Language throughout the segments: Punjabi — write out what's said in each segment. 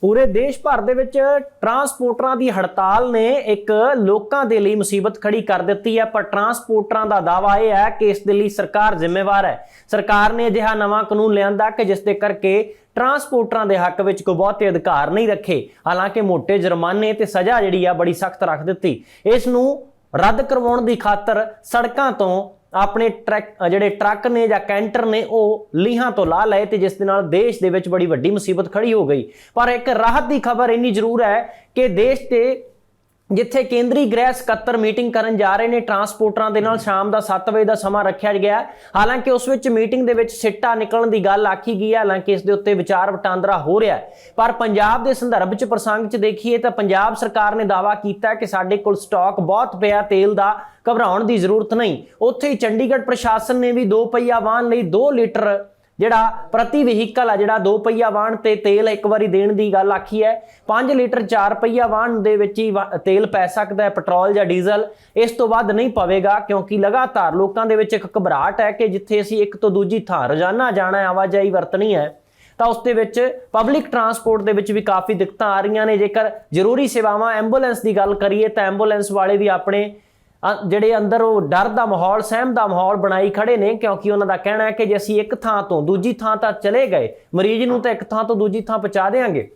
ਪੂਰੇ ਦੇਸ਼ ਭਰ ਦੇ ਵਿੱਚ ਟਰਾਂਸਪੋਰਟਰਾਂ ਦੀ ਹੜਤਾਲ ਨੇ ਇੱਕ ਲੋਕਾਂ ਦੇ ਲਈ ਮੁਸੀਬਤ ਖੜੀ ਕਰ ਦਿੱਤੀ ਹੈ, ਪਰ ਟਰਾਂਸਪੋਰਟਰਾਂ ਦਾ ਦਾਅਵਾ ਇਹ ਹੈ ਕਿ ਇਸ ਦੇ ਲਈ ਸਰਕਾਰ ਜ਼ਿੰਮੇਵਾਰ ਹੈ। ਸਰਕਾਰ ਨੇ ਅਜਿਹਾ ਨਵਾਂ ਕਾਨੂੰਨ ਲਿਆਂਦਾ ਕਿ ਜਿਸ ਦੇ ਕਰਕੇ ਟਰਾਂਸਪੋਰਟਰਾਂ ਦੇ ਹੱਕ ਵਿੱਚ ਕੋਈ ਬਹੁਤੇ ਅਧਿਕਾਰ ਨਹੀਂ ਰੱਖੇ। ਹਾਲਾਂਕਿ ਮੋٹے ਜੁਰਮਾਨੇ ਤੇ ਸਜ਼ਾ ਜਿਹੜੀ ਆ ਬੜੀ ਸਖਤ ਰੱਖ ਦਿੱਤੀ। ਇਸ ਨੂੰ ਰੱਦ ਕਰਵਾਉਣ ਦੀ ਖਾਤਰ ਸੜਕਾਂ ਤੋਂ ਆਪਣੇ ਟਰੱਕ ਜਿਹੜੇ ਟਰੱਕ ਨੇ ਜਾਂ ਕੈਂਟਰ ਨੇ, ਉਹ ਲੀਹਾਂ ਤੋਂ ਲਾ ਲਏ ਤੇ ਜਿਸ ਦੇ ਨਾਲ ਦੇਸ਼ ਦੇ ਵਿੱਚ ਬੜੀ ਵੱਡੀ ਮੁਸੀਬਤ ਖੜੀ ਹੋ ਗਈ। ਪਰ ਇੱਕ ਰਾਹਤ ਦੀ ਖਬਰ ਇੰਨੀ ਜ਼ਰੂਰ ਹੈ ਕਿ ਦੇਸ਼ ਤੇ ਜਿੱਥੇ ਕੇਂਦਰੀ ਗ੍ਰਹਿ ਸਕੱਤਰ ਮੀਟਿੰਗ ਕਰਨ ਜਾ ਰਹੇ ਨੇ, ਟਰਾਂਸਪੋਰਟਰਾਂ ਦੇ ਨਾਲ ਸ਼ਾਮ ਦਾ 7 ਵਜੇ ਦਾ ਸਮਾਂ ਰੱਖਿਆ ਗਿਆ ਹਾਲਾਂਕਿ ਉਸ ਵਿੱਚ ਮੀਟਿੰਗ ਦੇ ਵਿੱਚ ਸਿੱਟਾ ਨਿਕਲਣ ਦੀ ਗੱਲ ਆਖੀ ਗਈ ਹੈ, ਹਾਲਾਂਕਿ ਇਸ ਦੇ ਉੱਤੇ ਵਿਚਾਰ ਵਟਾਂਦਰਾ ਹੋ ਰਿਹਾ ਪਰ ਪੰਜਾਬ ਦੇ ਸੰਦਰਭ 'ਚ ਪ੍ਰਸੰਗ 'ਚ ਦੇਖੀਏ ਤਾਂ ਪੰਜਾਬ ਸਰਕਾਰ ਨੇ ਦਾਅਵਾ ਕੀਤਾ ਕਿ ਸਾਡੇ ਕੋਲ ਸਟਾਕ ਬਹੁਤ ਪਿਆ, ਤੇਲ ਦਾ ਘਬਰਾਉਣ ਦੀ ਜ਼ਰੂਰਤ ਨਹੀਂ। ਉੱਥੇ ਹੀ ਚੰਡੀਗੜ੍ਹ ਪ੍ਰਸ਼ਾਸਨ ਨੇ ਵੀ ਦੋ ਪਹੀਆ ਵਾਹਨ ਲਈ 2 ਲੀਟਰ ਜਿਹੜਾ ਪ੍ਰਤੀ ਵਹੀਕਲ ਆ, ਜਿਹੜਾ ਦੋ ਪਹੀਆ ਵਾਹਨ ਤੇ ਤੇਲ ਇੱਕ ਵਾਰੀ ਦੇਣ ਦੀ ਗੱਲ ਆਖੀ ਹੈ। 5 ਲੀਟਰ ਚਾਰ ਪਹੀਆ ਵਾਹਨ ਦੇ ਵਿੱਚ ਹੀ ਵਾ- ਤੇਲ ਪੈ ਸਕਦਾ ਹੈ, ਪੈਟਰੋਲ ਜਾਂ ਡੀਜ਼ਲ। ਇਸ ਤੋਂ ਵੱਧ ਨਹੀਂ ਪਵੇਗਾ, ਕਿਉਂਕਿ ਲਗਾਤਾਰ ਲੋਕਾਂ ਦੇ ਵਿੱਚ ਇੱਕ ਘਬਰਾਹਟ ਹੈ ਕਿ ਜਿੱਥੇ ਅਸੀਂ ਇੱਕ ਤੋਂ ਦੂਜੀ ਥਾਂ ਰੋਜ਼ਾਨਾ ਜਾਣਾ ਆਵਾਜਾਈ ਵਰਤਣੀ ਹੈ, ਤਾਂ ਉਸ ਦੇ ਵਿੱਚ ਪਬਲਿਕ ਟਰਾਂਸਪੋਰਟ ਦੇ ਵਿੱਚ ਵੀ ਕਾਫੀ ਦਿੱਕਤਾਂ ਆ ਰਹੀਆਂ ਨੇ। ਜੇਕਰ ਜ਼ਰੂਰੀ ਸੇਵਾਵਾਂ ਐਂਬੂਲੈਂਸ ਦੀ ਗੱਲ ਕਰੀਏ, ਤਾਂ ਐਂਬੂਲੈਂਸ ਵਾਲੇ ਵੀ ਆਪਣੇ ਜਿਹੜੇ ਅੰਦਰ ਉਹ ਡਰ ਦਾ ਮਾਹੌਲ, ਸਹਿਮ ਦਾ ਮਾਹੌਲ ਬਣਾਈ ਖੜੇ ਨੇ, ਕਿਉਂਕਿ ਉਹਨਾਂ ਦਾ ਕਹਿਣਾ ਹੈ ਕਿ ਜੇ ਅਸੀਂ ਇੱਕ ਥਾਂ ਤੋਂ ਦੂਜੀ ਥਾਂ ਤਾਂ ਚਲੇ ਗਏ, ਮਰੀਜ਼ ਨੂੰ ਤਾਂ ਇੱਕ ਥਾਂ ਤੋਂ ਦੂਜੀ ਥਾਂ ਪਹੁੰਚਾ ਦੇਵਾਂਗੇ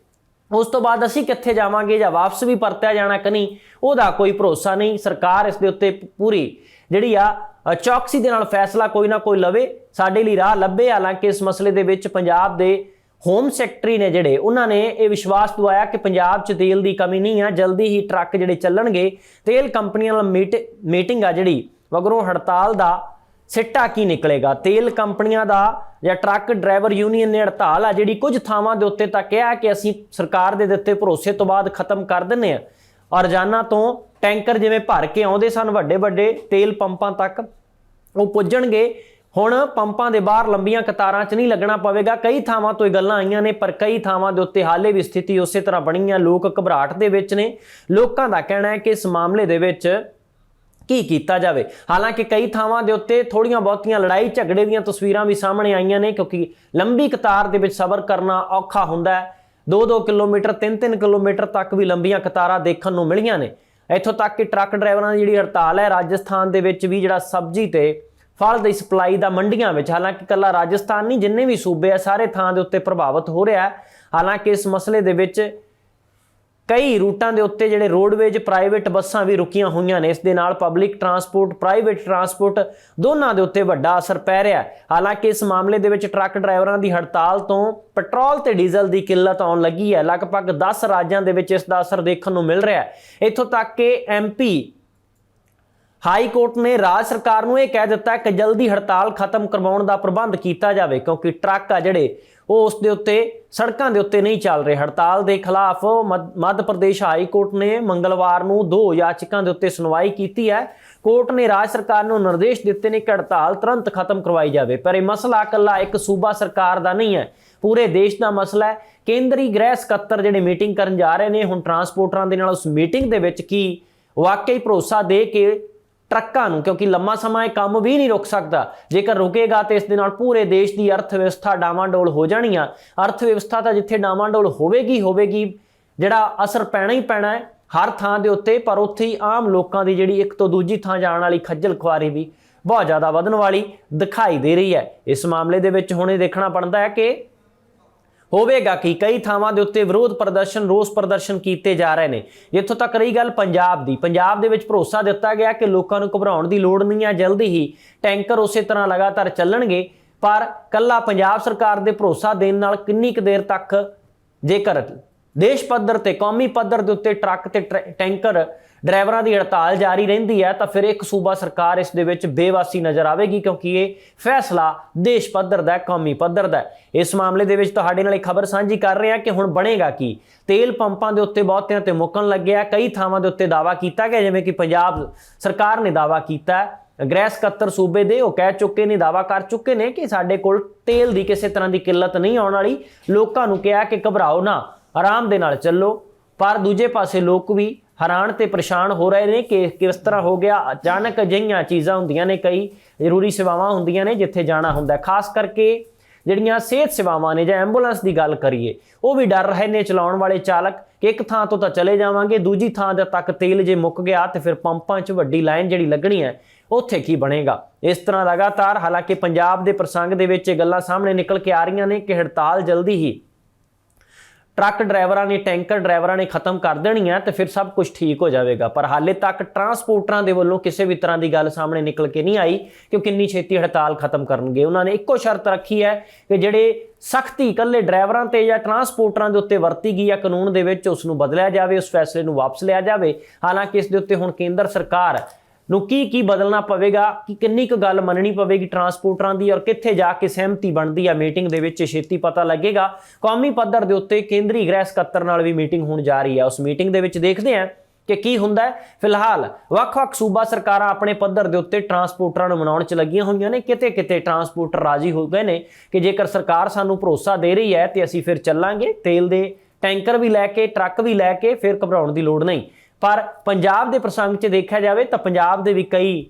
ਉਸ ਤੋਂ ਬਾਅਦ ਅਸੀਂ ਕਿੱਥੇ ਜਾਵਾਂਗੇ ਜਾਂ ਵਾਪਸ ਵੀ ਪਰਤਿਆ ਜਾਣਾ ਕਿ ਨਹੀਂ, ਉਹਦਾ ਕੋਈ ਭਰੋਸਾ ਨਹੀਂ। ਸਰਕਾਰ ਇਸ ਦੇ ਉੱਤੇ ਪੂਰੀ ਜਿਹੜੀ ਆ ਚੌਕਸੀ ਦੇ ਨਾਲ ਫੈਸਲਾ ਕੋਈ ਨਾ ਕੋਈ ਲਵੇ। ਸਾਡੇ ਲਈ ਰਾਹ ਲੱਭੇ, ਹਾਲਾਂਕਿ ਇਸ ਮਸਲੇ ਦੇ ਵਿੱਚ ਪੰਜਾਬ ਦੇ ਹੋਮ ਸੈਕਟਰੀ ਨੇ ਜਿਹੜੇ, ਉਹਨਾਂ ਨੇ ਇਹ ਵਿਸ਼ਵਾਸ ਦਵਾਇਆ ਕਿ ਪੰਜਾਬ 'ਚ ਤੇਲ ਦੀ ਕਮੀ ਨਹੀਂ ਆ, ਜਲਦੀ ਹੀ ਟਰੱਕ ਜਿਹੜੇ ਚੱਲਣਗੇ, ਤੇਲ ਕੰਪਨੀਆਂ ਨਾਲ ਮੀਟ- ਮੀਟਿੰਗ ਆ ਜਿਹੜੀ, ਮਗਰੋਂ ਹੜਤਾਲ ਦਾ ਸਿੱਟਾ ਕੀ ਨਿਕਲੇਗਾ? ਤੇਲ ਕੰਪਨੀਆਂ ਦਾ ਜਾਂ ਟਰੱਕ ਡਰਾਈਵਰ ਯੂਨੀਅਨ ਨੇ ਹੜਤਾਲ ਆ ਜਿਹੜੀ, ਕੁਝ ਥਾਵਾਂ ਦੇ ਉੱਤੇ ਤਾਂ ਕਿਹਾ ਕਿ ਅਸੀਂ ਸਰਕਾਰ ਦੇ ਦਿੱਤੇ ਭਰੋਸੇ ਤੋਂ ਬਾਅਦ ਖਤਮ ਕਰ ਦਿੰਨੇ ਆ ਔਰ ਰੋਜ਼ਾਨਾ ਤੋਂ ਟੈਂਕਰ ਜਿਵੇਂ ਭਰ ਕੇ ਆਉਂਦੇ ਸਨ ਵੱਡੇ ਵੱਡੇ ਤੇਲ ਪੰਪਾਂ ਤੱਕ, ਉਹ ਪੁੱਜਣਗੇ। ਹੁਣ ਪੰਪਾਂ ਦੇ ਬਾਹਰ ਲੰਬੀਆਂ ਕਤਾਰਾਂ 'ਚ ਨਹੀਂ ਲੱਗਣਾ ਪਵੇਗਾ। ਕਈ ਥਾਵਾਂ ਤੋਂ ਇਹ ਗੱਲਾਂ ਆਈਆਂ ਨੇ, ਪਰ ਕਈ ਥਾਵਾਂ ਦੇ ਉੱਤੇ ਹਾਲੇ ਵੀ ਸਥਿਤੀ ਉਸੇ ਤਰ੍ਹਾਂ ਬਣੀ ਹੈ ਲੋਕ ਘਬਰਾਹਟ ਦੇ ਵਿੱਚ ਨੇ। ਲੋਕਾਂ ਦਾ ਕਹਿਣਾ ਹੈ ਕਿ ਇਸ ਮਾਮਲੇ ਦੇ ਵਿੱਚ ਕੀ ਕੀਤਾ ਜਾਵੇ। ਹਾਲਾਂਕਿ ਕਈ ਥਾਵਾਂ ਦੇ ਉੱਤੇ ਥੋੜੀਆਂ ਬਹੁਤੀਆਂ ਲੜਾਈ ਝਗੜੇ ਦੀਆਂ ਤਸਵੀਰਾਂ ਵੀ ਸਾਹਮਣੇ ਆਈਆਂ ਨੇ, ਕਿਉਂਕਿ ਲੰਬੀ ਕਤਾਰ ਦੇ ਵਿੱਚ ਸਬਰ ਕਰਨਾ ਔਖਾ ਹੁੰਦਾ ਹੈ। 2-2 ਕਿਲੋਮੀਟਰ 3-3 ਕਿਲੋਮੀਟਰ ਤੱਕ ਵੀ ਲੰਬੀਆਂ ਕਤਾਰਾਂ ਦੇਖਣ ਨੂੰ ਮਿਲੀਆਂ ਨੇ। ਇੱਥੋਂ ਤੱਕ ਕਿ ਟਰੱਕ ਡਰਾਈਵਰਾਂ ਦੀ ਜਿਹੜੀ ਹੜਤਾਲ ਹੈ, ਰਾਜਸਥਾਨ ਦੇ ਵਿੱਚ ਵੀ ਜਿਹੜਾ ਸਬਜ਼ੀ ਤੇ ਫਲ ਦੀ ਸਪਲਾਈ ਦਾ ਮੰਡੀਆਂ ਵਿੱਚ। ਹਾਲਾਂਕਿ ਕੱਲਾ ਰਾਜਸਥਾਨ ਨਹੀਂ, ਜਿੰਨੇ ਵੀ ਸੂਬੇ ਆ, ਸਾਰੇ ਥਾਂ ਦੇ ਉੱਤੇ ਪ੍ਰਭਾਵਿਤ ਹੋ ਰਿਹਾ ਹੈ। ਹਾਲਾਂਕਿ ਇਸ ਮਸਲੇ ਦੇ ਵਿੱਚ ਕਈ ਰੂਟਾਂ ਦੇ ਉੱਤੇ ਜਿਹੜੇ ਰੋਡਵੇਜ, ਪ੍ਰਾਈਵੇਟ ਬੱਸਾਂ ਵੀ ਰੁਕੀਆਂ ਹੋਈਆਂ ਨੇ। ਇਸ ਦੇ ਨਾਲ ਪਬਲਿਕ ਟਰਾਂਸਪੋਰਟ, ਪ੍ਰਾਈਵੇਟ ਟਰਾਂਸਪੋਰਟ ਦੋਨਾਂ ਦੇ ਉੱਤੇ ਵੱਡਾ ਅਸਰ ਪੈ ਰਿਹਾ ਹੈ। ਹਾਲਾਂਕਿ ਇਸ ਮਾਮਲੇ ਦੇ ਵਿੱਚ ਟਰੱਕ ਡਰਾਈਵਰਾਂ ਦੀ ਹੜਤਾਲ ਤੋਂ ਪੈਟਰੋਲ ਤੇ ਡੀਜ਼ਲ ਦੀ ਕਿੱਲਤ ਆਉਣ ਲੱਗੀ ਹੈ। ਲਗਭਗ 10 ਰਾਜਾਂ ਦੇ ਵਿੱਚ ਇਸ ਦਾ ਅਸਰ ਦੇਖਣ ਨੂੰ ਮਿਲ ਰਿਹਾ ਹੈ। ਇੱਥੋਂ ਤੱਕ ਕਿ ਐਮਪੀ ਹਾਈ ਕੋਰਟ ਨੇ ਰਾਜ ਸਰਕਾਰ ਨੂੰ ਇਹ ਕਹਿ ਦਿੱਤਾ ਕਿ ਜਲਦੀ ਹੜਤਾਲ ਖਤਮ ਕਰਵਾਉਣ ਦਾ ਪ੍ਰਬੰਧ ਕੀਤਾ ਜਾਵੇ, ਕਿਉਂਕਿ ਟਰੱਕ ਆ ਜਿਹੜੇ, ਉਹ ਉਸ ਦੇ ਉੱਤੇ, ਸੜਕਾਂ ਦੇ ਉੱਤੇ ਨਹੀਂ ਚੱਲ ਰਹੇ। ਹੜਤਾਲ ਦੇ ਖਿਲਾਫ ਮੱਧ ਮੱਧ ਪ੍ਰਦੇਸ਼ ਹਾਈ ਕੋਰਟ ਨੇ ਮੰਗਲਵਾਰ ਨੂੰ ਦੋ ਯਾਚਕਾਂ ਦੇ ਉੱਤੇ ਸੁਣਵਾਈ ਕੀਤੀ ਹੈ। ਕੋਰਟ ਨੇ ਰਾਜ ਸਰਕਾਰ ਨੂੰ ਨਿਰਦੇਸ਼ ਦਿੱਤੇ ਨੇ ਕਿ ਹੜਤਾਲ ਤੁਰੰਤ ਖਤਮ ਕਰਵਾਈ ਜਾਵੇ, ਪਰ ਇਹ ਮਸਲਾ ਇਕੱਲਾ ਇੱਕ ਸੂਬਾ ਸਰਕਾਰ ਦਾ ਨਹੀਂ ਹੈ। ਪੂਰੇ ਦੇਸ਼ ਦਾ ਮਸਲਾ ਹੈ। ਕੇਂਦਰੀ ਗ੍ਰਹਿ ਸਕੱਤਰ ਜਿਹੜੇ ਮੀਟਿੰਗ ਕਰਨ ਜਾ ਰਹੇ ਨੇ, ਹੁਣ ਟਰਾਂਸਪੋਰਟਰਾਂ ਦੇ ਨਾਲ ਉਸ ਮੀਟਿੰਗ ਦੇ ਵਿੱਚ ਕੀ ਵਾਕਈ ਭਰੋਸਾ ਦੇ ਕੇ ਟਰੱਕਾਂ ਨੂੰ, ਕਿਉਂਕਿ ਲੰਮਾ ਸਮਾਂ ਇਹ ਕੰਮ ਵੀ ਨਹੀਂ ਰੁਕ ਸਕਦਾ। ਜੇਕਰ ਰੁਕੇਗਾ ਤੇ ਇਸ ਦੇ ਨਾਲ ਪੂਰੇ ਦੇਸ਼ ਦੀ ਅਰਥ ਵਿਵਸਥਾ ਡਾਵਾਂਡੋਲ ਹੋ ਜਾਣੀ ਆ ਅਰਥ ਵਿਵਸਥਾ ਤਾਂ ਜਿੱਥੇ ਡਾਵਾਂਡੋਲ ਹੋਵੇਗੀ ਹੋਵੇਗੀ, ਜਿਹੜਾ ਅਸਰ ਪੈਣਾ ਹੀ ਪੈਣਾ ਹੈ ਹਰ ਥਾਂ ਦੇ ਉੱਤੇ, ਪਰ ਉੱਥੇ ਹੀ ਆਮ ਲੋਕਾਂ ਦੀ ਜਿਹੜੀ ਇੱਕ ਤੋਂ ਦੂਜੀ ਥਾਂ ਜਾਣ ਵਾਲੀ ਖੱਜਲ ਖੁਆਰੀ ਵੀ ਬਹੁਤ ਜ਼ਿਆਦਾ ਵਧਣ ਵਾਲੀ ਦਿਖਾਈ ਦੇ ਰਹੀ ਹੈ। ਇਸ ਮਾਮਲੇ ਦੇ ਵਿੱਚ ਹੁਣ ਇਹ ਦੇਖਣਾ ਬਣਦਾ ਹੈ ਕਿ ਹੋਵੇਗਾ ਕਿ ਕਈ ਥਾਵਾਂ ਦੇ ਉੱਤੇ ਵਿਰੋਧ ਪ੍ਰਦਰਸ਼ਨ, ਰੋਸ ਪ੍ਰਦਰਸ਼ਨ ਕੀਤੇ ਜਾ ਰਹੇ ਨੇ। ਜਿੱਥੋਂ ਤੱਕ ਰਹੀ ਗੱਲ ਪੰਜਾਬ ਦੀ, ਪੰਜਾਬ ਦੇ ਵਿੱਚ ਭਰੋਸਾ ਦਿੱਤਾ ਗਿਆ ਕਿ ਲੋਕਾਂ ਨੂੰ ਘਬਰਾਉਣ ਦੀ ਲੋੜ ਨਹੀਂ ਹੈ, ਜਲਦੀ ਹੀ ਟੈਂਕਰ ਉਸੇ ਤਰ੍ਹਾਂ ਲਗਾਤਾਰ ਚੱਲਣਗੇ। ਪਰ ਕੱਲਾ ਪੰਜਾਬ ਸਰਕਾਰ ਦੇ ਭਰੋਸਾ ਦੇਣ ਨਾਲ ਕਿੰਨੀ ਕੁ ਦੇਰ ਤੱਕ ਜੇਕਰ ਦੇਸ਼ ਪੱਧਰ ਤੇ, ਕੌਮੀ ਪੱਧਰ ਦੇ ਉੱਤੇ ਟਰੱਕ ਤੇ ਟਰੈ- ਟੈਂਕਰ ਡਰਾਈਵਰਾਂ ਦੀ ਹੜਤਾਲ ਜਾਰੀ ਰਹਿੰਦੀ ਹੈ, ਤਾਂ ਫਿਰ ਇੱਕ ਸੂਬਾ ਸਰਕਾਰ ਇਸ ਦੇ ਵਿੱਚ ਬੇਵਾਸੀ ਨਜ਼ਰ ਆਵੇਗੀ ਕਿਉਂਕਿ ਇਹ ਫੈਸਲਾ ਦੇਸ਼ ਪੱਧਰ ਦਾ ਕੌਮੀ ਪੱਧਰ ਦਾ ਇਸ ਮਾਮਲੇ ਦੇ ਵਿੱਚ ਤੁਹਾਡੇ ਨਾਲ ਇੱਕ ਖਬਰ ਸਾਂਝੀ ਕਰ ਰਹੇ ਹਾਂ ਕਿ ਹੁਣ ਬਣੇਗਾ ਕੀ। ਤੇਲ ਪੰਪਾਂ ਦੇ ਉੱਤੇ ਬਹੁਤਿਆਂ ਤੇ ਮੁੱਕਣ ਲੱਗਿਆ ਕਈ ਥਾਵਾਂ ਦੇ ਉੱਤੇ ਦਾਵਾ ਕੀਤਾ ਗਿਆ, ਜਿਵੇਂ ਕਿ ਪੰਜਾਬ ਸਰਕਾਰ ਨੇ ਦਾਵਾ ਕੀਤਾ ਗ੍ਰਹਿ ਸਕੱਤਰ ਸੂਬੇ ਦੇ, ਉਹ ਕਹਿ ਚੁੱਕੇ ਨੇ ਦਾਵਾ ਕਰ ਚੁੱਕੇ ਨੇ ਕਿ ਸਾਡੇ ਕੋਲ ਤੇਲ ਦੀ ਕਿਸੇ ਤਰ੍ਹਾਂ ਦੀ ਕਿੱਲਤ ਨਹੀਂ ਆਉਣ ਵਾਲੀ। ਲੋਕਾਂ ਨੂੰ ਕਿਹਾ ਕਿ ਘਬਰਾਓ ਨਾ, ਆਰਾਮ ਦੇ ਨਾਲ ਚੱਲੋ, ਪਰ ਦੂਜੇ ਪਾਸੇ ਲੋਕ ਵੀ ਹੈਰਾਨ ਤੇ ਪਰੇਸ਼ਾਨ ਹੋ ਰਹੇ ਨੇ ਕਿ ਕਿਸ ਤਰ੍ਹਾਂ ਹੋ ਗਿਆ। ਅਚਾਨਕ ਅਜਿਹੀਆਂ ਚੀਜ਼ਾਂ ਹੁੰਦੀਆਂ ਨੇ, ਕਈ ਜ਼ਰੂਰੀ ਸੇਵਾਵਾਂ ਹੁੰਦੀਆਂ ਨੇ ਜਿੱਥੇ ਜਾਣਾ ਹੁੰਦਾ ਖਾਸ ਕਰਕੇ ਜਿਹੜੀਆਂ ਸਿਹਤ ਸੇਵਾਵਾਂ ਨੇ ਜਾਂ ਐਂਬੂਲੈਂਸ ਦੀ ਗੱਲ ਕਰੀਏ, ਉਹ ਵੀ ਡਰ ਰਹੇ ਨੇ ਚਲਾਉਣ ਵਾਲੇ ਚਾਲਕ ਕਿ ਇੱਕ ਥਾਂ ਤੋਂ ਤਾਂ ਚਲੇ ਜਾਵਾਂਗੇ, ਦੂਜੀ ਥਾਂ ਦੇ ਤੱਕ ਤੇਲ ਜੇ ਮੁੱਕ ਗਿਆ ਤੇ ਫਿਰ ਪੰਪਾਂ 'ਚ ਵੱਡੀ ਲਾਈਨ ਜਿਹੜੀ ਲੱਗਣੀ ਹੈ, ਉੱਥੇ ਕੀ ਬਣੇਗਾ? ਇਸ ਤਰ੍ਹਾਂ ਲਗਾਤਾਰ ਹਾਲਾਂਕਿ ਪੰਜਾਬ ਦੇ ਪ੍ਰਸੰਗ ਦੇ ਵਿੱਚ ਇਹ ਗੱਲਾਂ ਸਾਹਮਣੇ ਨਿਕਲ ਕੇ ਆ ਰਹੀਆਂ ਨੇ ਕਿ ਹੜਤਾਲ ਜਲਦੀ ਹੀ ਟਰੱਕ ਡਰਾਈਵਰਾਂ ਨੇ, ਟੈਂਕਰ ਡਰਾਈਵਰਾਂ ਨੇ ਖਤਮ ਕਰ ਦੇਣੀ ਹੈ ਤੇ ਫਿਰ ਸਭ ਕੁਝ ਠੀਕ ਹੋ ਜਾਵੇਗਾ। ਪਰ ਹਾਲੇ ਤੱਕ ਟਰਾਂਸਪੋਰਟਰਾਂ ਦੇ ਵੱਲੋਂ ਕਿਸੇ ਵੀ ਤਰ੍ਹਾਂ ਦੀ ਗੱਲ ਸਾਹਮਣੇ ਨਿਕਲ ਕੇ ਨਹੀਂ ਆਈ ਕਿ ਕਿੰਨੀ ਛੇਤੀ ਹੜਤਾਲ ਖਤਮ ਕਰਨਗੇ। ਉਹਨਾਂ ਨੇ ਇੱਕੋ ਸ਼ਰਤ ਰੱਖੀ ਹੈ ਕਿ ਜਿਹੜੇ ਸਖਤੀ ਇਕੱਲੇ ਡਰਾਈਵਰਾਂ ਤੇ ਜਾਂ ਟਰਾਂਸਪੋਰਟਰਾਂ ਦੇ ਉੱਤੇ ਵਰਤੀ ਗਈ ਹੈ ਕਾਨੂੰਨ ਦੇ ਵਿੱਚ ਉਸ ਨੂੰ ਬਦਲਿਆ ਜਾਵੇ, ਉਸ ਫੈਸਲੇ ਨੂੰ ਵਾਪਸ ਲਿਆ ਜਾਵੇ। ਹਾਲਾਂਕਿ ਇਸ ਦੇ ਉੱਤੇ ਹੁਣ ਕੇਂਦਰ ਸਰਕਾਰ ਨੂੰ ਕੀ ਕੀ ਬਦਲਣਾ ਪਵੇਗਾ, ਕਿ ਕਿੰਨੀ ਕੁ ਗੱਲ ਮੰਨਣੀ ਪਵੇਗੀ ਟਰਾਂਸਪੋਰਟਰਾਂ ਦੀ ਔਰ ਕਿੱਥੇ ਜਾ ਕੇ ਸਹਿਮਤੀ ਬਣਦੀ ਆ ਮੀਟਿੰਗ ਦੇ ਵਿੱਚ, ਛੇਤੀ ਪਤਾ ਲੱਗੇਗਾ। ਕੌਮੀ ਪੱਧਰ ਦੇ ਉੱਤੇ ਕੇਂਦਰੀ ਗ੍ਰਹਿ ਸਕੱਤਰ ਨਾਲ ਵੀ ਮੀਟਿੰਗ ਹੋਣ ਜਾ ਰਹੀ ਹੈ ਉਸ ਮੀਟਿੰਗ ਦੇ ਵਿੱਚ ਦੇਖਦੇ ਹਾਂ ਕਿ ਕੀ ਹੁੰਦਾ ਹੈ। ਫਿਲਹਾਲ ਵੱਖ-ਵੱਖ ਸੂਬਾ ਸਰਕਾਰਾਂ ਆਪਣੇ ਪੱਧਰ ਦੇ ਉੱਤੇ ਟਰਾਂਸਪੋਰਟਰਾਂ ਨੂੰ ਮਨਾਉਣ 'ਚ ਲੱਗੀਆਂ ਹੋਈਆਂ ਨੇ। ਕਿਤੇ-ਕਿਤੇ ਟਰਾਂਸਪੋਰਟਰ ਰਾਜੀ ਹੋ ਗਏ ਨੇ ਕਿ ਜੇਕਰ ਸਰਕਾਰ ਸਾਨੂੰ ਭਰੋਸਾ ਦੇ ਰਹੀ ਹੈ ਤੇ ਅਸੀਂ ਫਿਰ ਚੱਲਾਂਗੇ। ਤੇਲ ਦੇ ਟੈਂਕਰ ਵੀ ਲੈ ਕੇ, ਟਰੱਕ ਵੀ ਲੈ ਕੇ ਫਿਰ ਘਬਰਾਉਣ ਦੀ ਲੋੜ ਨਹੀਂ। ਪਰ ਪੰਜਾਬ ਦੇ ਪ੍ਰਸੰਗ 'ਚ ਦੇਖਿਆ ਜਾਵੇ ਤਾਂ ਪੰਜਾਬ ਦੇ ਵੀ ਕਈ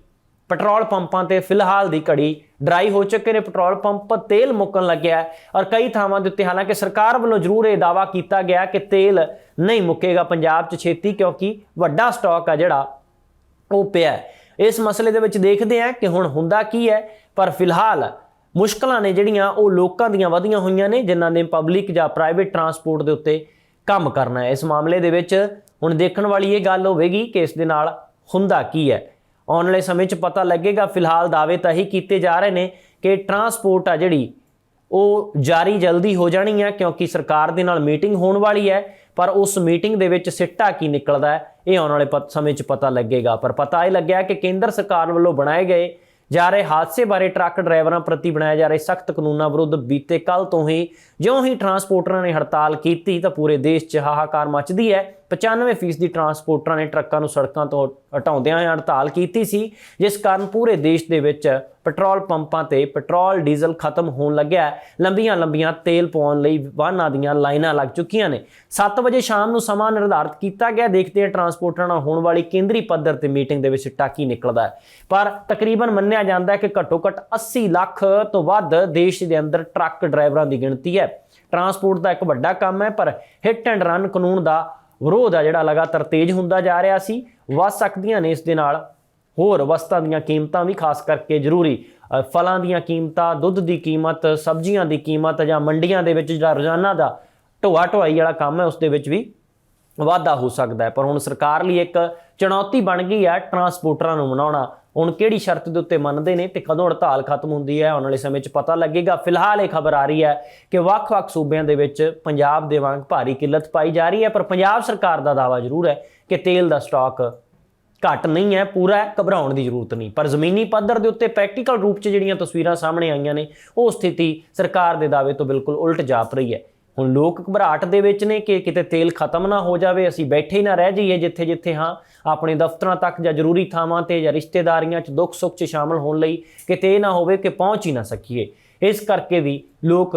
ਪੈਟਰੋਲ ਪੰਪਾਂ ਤੇ ਫਿਲਹਾਲ ਦੀ ਘੜੀ ਡਰਾਈ ਹੋ ਚੁੱਕੇ ਨੇ। ਪੈਟਰੋਲ ਪੰਪ ਤੇਲ ਮੁੱਕਣ ਲੱਗਿਆ ਔਰ ਕਈ ਥਾਵਾਂ ਦੇ ਉੱਤੇ ਹਾਲਾਂਕਿ ਸਰਕਾਰ ਵੱਲੋਂ ਜ਼ਰੂਰ ਇਹ ਦਾਵਾ ਕੀਤਾ ਗਿਆ ਕਿ ਤੇਲ ਨਹੀਂ ਮੁੱਕੇਗਾ ਪੰਜਾਬ 'ਚ ਛੇਤੀ ਕਿਉਂਕਿ ਵੱਡਾ ਸਟਾਕ ਆ ਜਿਹੜਾ ਉਹ ਪਿਆ ਇਸ ਮਸਲੇ ਦੇ ਵਿੱਚ ਦੇਖਦੇ ਹਾਂ ਕਿ ਹੁਣ ਹੁੰਦਾ ਕੀ ਹੈ, ਪਰ ਫਿਲਹਾਲ ਮੁਸ਼ਕਲਾਂ ਨੇ ਜਿਹੜੀਆਂ ਉਹ ਲੋਕਾਂ ਦੀਆਂ ਵਧੀਆਂ ਹੋਈਆਂ ਨੇ, ਜਿਨ੍ਹਾਂ ਨੇ ਪਬਲਿਕ ਜਾਂ ਪ੍ਰਾਈਵੇਟ ਟਰਾਂਸਪੋਰਟ ਦੇ ਉੱਤੇ ਕੰਮ ਕਰਨਾ ਹੈ। ਇਸ ਮਾਮਲੇ ਦੇ ਵਿੱਚ ਹੁਣ ਦੇਖਣ ਵਾਲੀ ਇਹ ਗੱਲ ਹੋਵੇਗੀ ਕਿ ਇਸ ਦੇ ਨਾਲ ਹੁੰਦਾ ਕੀ ਹੈ। ਆਉਣ ਵਾਲੇ ਸਮੇਂ 'ਚ ਪਤਾ ਲੱਗੇਗਾ, ਫਿਲਹਾਲ ਦਾਅਵੇ ਤਾਂ ਹੀ ਕੀਤੇ ਜਾ ਰਹੇ ਨੇ ਕਿ ਟਰਾਂਸਪੋਰਟ ਆ ਜਿਹੜੀ, ਉਹ ਜਾਰੀ ਜਲਦੀ ਹੋ ਜਾਣੀ ਹੈ ਕਿਉਂਕਿ ਸਰਕਾਰ ਦੇ ਨਾਲ ਮੀਟਿੰਗ ਹੋਣ ਵਾਲੀ ਹੈ, ਪਰ ਉਸ ਮੀਟਿੰਗ ਦੇ ਵਿੱਚ ਸਿੱਟਾ ਕੀ ਨਿਕਲਦਾ ਹੈ, ਇਹ ਆਉਣ ਵਾਲੇ ਪਤ- ਸਮੇਂ 'ਚ ਪਤਾ ਲੱਗੇਗਾ। ਪਰ ਪਤਾ ਇਹ ਲੱਗਿਆ ਕਿ ਕੇਂਦਰ ਸਰਕਾਰ ਵੱਲੋਂ ਬਣਾਏ ਗਏ ਜਾ ਰਹੇ ਹਾਦਸੇ ਬਾਰੇ ਟਰੱਕ ਡਰਾਈਵਰਾਂ ਪ੍ਰਤੀ ਬਣਾਏ ਜਾ ਰਹੇ ਸਖਤ ਕਾਨੂੰਨਾਂ ਵਿਰੁੱਧ ਬੀਤੇ ਕੱਲ ਤੋਂ ਹੀ, ਜਿਉਂ ਹੀ ਟਰਾਂਸਪੋਰਟਰਾਂ ਨੇ ਹੜਤਾਲ ਕੀਤੀ ਤਾਂ ਪੂਰੇ ਦੇਸ਼ 'ਚ ਹਾਹਾਕਾਰ ਮਚਦੀ ਹੈ। 95% ਦੀ ਟਰਾਂਸਪੋਰਟਰਾਂ ਨੇ ਟਰੱਕਾਂ ਨੂੰ ਸੜਕਾਂ ਤੋਂ ਹਟਾਉਂਦਿਆਂ ਹੜਤਾਲ ਕੀਤੀ ਸੀ, ਜਿਸ ਕਾਰਨ ਪੂਰੇ ਦੇਸ਼ ਦੇ ਵਿੱਚ ਪੈਟਰੋਲ ਪੰਪਾਂ ਤੇ ਪੈਟਰੋਲ, ਡੀਜ਼ਲ ਖਤਮ ਹੋਣ ਲੱਗਿਆ ਲੰਬੀਆਂ ਲੰਬੀਆਂ ਤੇਲ ਪਾਉਣ ਲਈ ਵਾਹਨਾਂ ਦੀਆਂ ਲਾਈਨਾਂ ਲੱਗ ਚੁੱਕੀਆਂ ਨੇ। 7 ਵਜੇ ਸ਼ਾਮ ਨੂੰ ਸਮਾਂ ਨਿਰਧਾਰਤ ਕੀਤਾ ਗਿਆ। ਦੇਖਦੇ ਹਾਂ ਟਰਾਂਸਪੋਰਟਰਾਂ ਨਾਲ ਹੋਣ ਵਾਲੀ ਕੇਂਦਰੀ ਪੱਧਰ ਤੇ ਮੀਟਿੰਗ ਦੇ ਵਿੱਚ ਟਾਕੀ ਨਿਕਲਦਾ ਹੈ। ਪਰ ਤਕਰੀਬਨ ਮੰਨਿਆ ਜਾਂਦਾ ਹੈ ਕਿ ਘੱਟੋ ਘੱਟ 80 ਲੱਖ ਤੋਂ ਵੱਧ ਦੇਸ਼ ਦੇ ਅੰਦਰ ਟਰੱਕ ਡਰਾਈਵਰਾਂ ਦੀ ਗਿਣਤੀ ਹੈ। ਟਰਾਂਸਪੋਰਟ ਦਾ ਇੱਕ ਵੱਡਾ ਕੰਮ ਹੈ, ਪਰ ਹਿੱਟ ਐਂਡ ਰਨ ਕਾਨੂੰਨ ਦਾ ਵਿਰੋਧ ਆ ਜਿਹੜਾ ਲਗਾਤਾਰ ਤੇਜ਼ ਹੁੰਦਾ ਜਾ ਰਿਹਾ ਸੀ। ਵੱਧ ਸਕਦੀਆਂ ਨੇ ਇਸ ਦੇ ਨਾਲ। ਹੋਰ ਵਸਤਾਂ ਦੀਆਂ ਕੀਮਤਾਂ ਵੀ ਖਾਸ ਕਰਕੇ ਜ਼ਰੂਰੀ। ਫਲਾਂ ਦੀਆਂ ਕੀਮਤਾਂ, ਦੁੱਧ ਦੀ ਕੀਮਤ, ਸਬਜ਼ੀਆਂ ਦੀ ਕੀਮਤ ਜਾਂ ਮੰਡੀਆਂ ਦੇ ਵਿੱਚ ਜਿਹੜਾ ਰੋਜ਼ਾਨਾ ਦਾ ਢੋਆ ਢੁਆਈ ਵਾਲਾ ਕੰਮ ਹੈ, ਉਸ ਦੇ ਵਿੱਚ ਵੀ ਵਾਧਾ ਹੋ ਸਕਦਾ ਹੈ। ਪਰ ਹੁਣ ਸਰਕਾਰ ਲਈ ਇੱਕ ਚੁਣੌਤੀ ਬਣ ਗਈ ਹੈ ਟਰਾਂਸਪੋਰਟਰਾਂ ਨੂੰ ਮਨਾਉਣਾ। ਹੁਣ ਕਿਹੜੀ ਸ਼ਰਤ ਦੇ ਉੱਤੇ ਮੰਨਦੇ ਨੇ ਤੇ ਕਦੋਂ ਹੜਤਾਲ ਖਤਮ ਹੁੰਦੀ ਹੈ, ਆਉਣ ਵਾਲੇ ਸਮੇਂ 'ਚ ਪਤਾ ਲੱਗੇਗਾ। ਫਿਲਹਾਲ ਇਹ ਖਬਰ ਆ ਰਹੀ ਹੈ ਕਿ ਵੱਖ-ਵੱਖ ਸੂਬਿਆਂ ਦੇ ਵਿੱਚ ਪੰਜਾਬ ਦੇ ਵਾਂਗ ਭਾਰੀ ਕਿੱਲਤ ਪਾਈ ਜਾ ਰਹੀ ਹੈ, ਪਰ ਪੰਜਾਬ ਸਰਕਾਰ ਦਾ ਦਾਅਵਾ ਜ਼ਰੂਰ ਹੈ ਕਿ ਤੇਲ ਦਾ ਸਟਾਕ ਘੱਟ ਨਹੀਂ ਹੈ, ਪੂਰਾ ਘਬਰਾਉਣ ਦੀ ਜ਼ਰੂਰਤ ਨਹੀਂ। ਪਰ ਜ਼ਮੀਨੀ ਪੱਧਰ ਦੇ ਉੱਤੇ ਪ੍ਰੈਕਟੀਕਲ ਰੂਪ 'ਚ ਜਿਹੜੀਆਂ ਤਸਵੀਰਾਂ ਸਾਹਮਣੇ ਆਈਆਂ ਨੇ, ਉਹ ਸਥਿਤੀ ਸਰਕਾਰ ਦੇ ਦਾਅਵੇ ਤੋਂ ਬਿਲਕੁਲ ਉਲਟ ਜਾਪ ਰਹੀ ਹੈ। ਹੁਣ ਲੋਕ ਘਬਰਾਹਟ ਦੇ ਵਿੱਚ ਨੇ ਕਿ ਕਿਤੇ ਤੇਲ ਖਤਮ ਨਾ ਹੋ ਜਾਵੇ, ਅਸੀਂ ਬੈਠੇ ਹੀ ਨਾ ਰਹਿ ਜਾਈਏ ਜਿੱਥੇ ਜਿੱਥੇ ਹਾਂ। ਆਪਣੇ ਦਫ਼ਤਰਾਂ ਤੱਕ ਜਾਂ ਜ਼ਰੂਰੀ ਥਾਵਾਂ ਤੇ ਜਾਂ ਰਿਸ਼ਤੇਦਾਰੀਆਂ 'ਚ ਦੁੱਖ ਸੁੱਖ 'ਚ ਸ਼ਾਮਲ ਹੋਣ ਲਈ ਕਿਤੇ ਇਹ ਨਾ ਹੋਵੇ ਕਿ ਪਹੁੰਚ ਹੀ ਨਾ ਸਕੀਏ। ਇਸ ਕਰਕੇ ਵੀ ਲੋਕ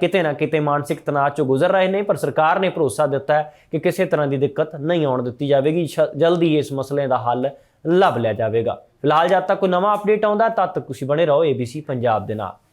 ਕਿਤੇ ਨਾ ਕਿਤੇ ਮਾਨਸਿਕ ਤਣਾਅ ਚੋਂ ਗੁਜ਼ਰ ਰਹੇ ਨੇ, ਪਰ ਸਰਕਾਰ ਨੇ ਭਰੋਸਾ ਦਿੱਤਾ ਹੈ ਕਿ ਕਿਸੇ ਤਰ੍ਹਾਂ ਦੀ ਦਿੱਕਤ ਨਹੀਂ ਆਉਣ ਦਿੱਤੀ ਜਾਵੇਗੀ। ਸ਼- ਜਲਦੀ ਇਸ ਮਸਲੇ ਦਾ ਹੱਲ ਲੱਭ ਲਿਆ ਜਾਵੇਗਾ। ਫਿਲਹਾਲ ਜਦ ਤੱਕ ਕੋਈ ਨਵਾਂ ਅਪਡੇਟ ਆਉਂਦਾ, ਤਦ ਤੱਕ ਤੁਸੀਂ ਬਣੇ ਰਹੋ ABC ਪੰਜਾਬ ਦੇ ਨਾਲ।